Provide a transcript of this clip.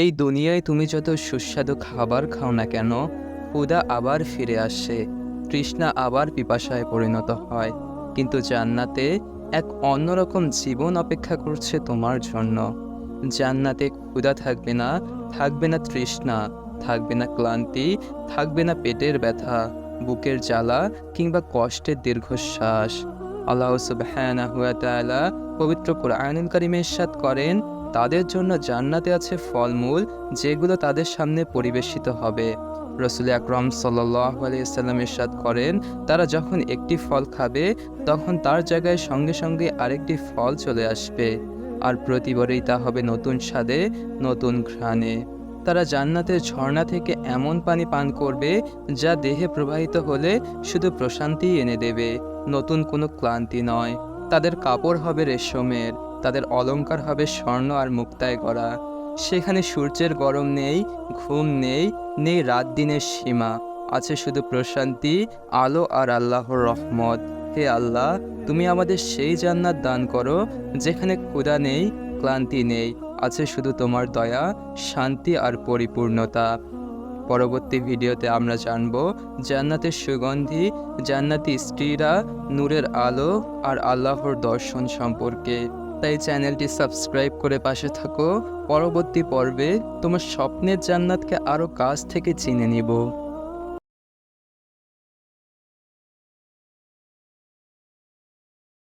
এই দুনিয়ায় তুমি যত সুস্বাদু খাবার খাও না কেন, ক্ষুধা আবার ফিরে আসে, তৃষ্ণা আবার পিপাসায় পরিণত হয়। কিন্তু জান্নাতে এক অন্যরকম জীবন অপেক্ষা করছে তোমার জন্য। জান্নাতে ক্ষুধা থাকবে না থাকবে না তৃষ্ণা, থাকবে না ক্লান্তি, থাকবে না পেটের ব্যথা, বুকের জ্বালা কিংবা কষ্টের দীর্ঘশ্বাস। আল্লাহ তাআলা পবিত্র কোরআনুল কারিমে ইরশাদ করেন তাদের জন্য জান্নাতে আছে ফলমূল যেগুলো তাদের সামনে পরিবেশিত হবে। রসুল আকরম সাল্লাহ আলিয়াল্লাম ইরশাদ করেন, তারা যখন একটি ফল খাবে, তখন তার জায়গায় সঙ্গে সঙ্গে আরেকটি ফল চলে আসবে। আর প্রতিবারেই তা হবে নতুন স্বাদে, নতুন ঘ্রাণে। তারা জান্নাতের ঝর্ণা থেকে এমন পানি পান করবে, যা দেহে প্রবাহিত হলে শুধু প্রশান্তি এনে দেবে, নতুন কোনো ক্লান্তি নয়। তাদের কাপড় হবে রেশমের। তাদের অলংকার হবে স্বর্ণ আর মুক্তায় করা সেখানে সূর্যের গরম নেই, ঘুম নেই নেই রাত দিনের সীমা। আছে শুধু প্রশান্তি, আলো আর আল্লাহর রহমত। হে আল্লাহ, তুমি আমাদের সেই জান্নাত দান করো, যেখানে ক্ষুধা নেই, ক্লান্তি নেই। আছে শুধু তোমার দয়া, শান্তি আর পরিপূর্ণতা। পরবর্তী ভিডিওতে আমরা জানব জান্নাতের সুগন্ধি, জান্নাতি স্ত্রীরা, নূরের আলো আর আল্লাহর দর্শন সম্পর্কে। তাই চ্যানেলটি সাবস্ক্রাইব করে পাশে থাকো। পরবর্তী পর্বে তোমার স্বপ্নের জান্নাতকে আরও কাছ থেকে চিনে নিব।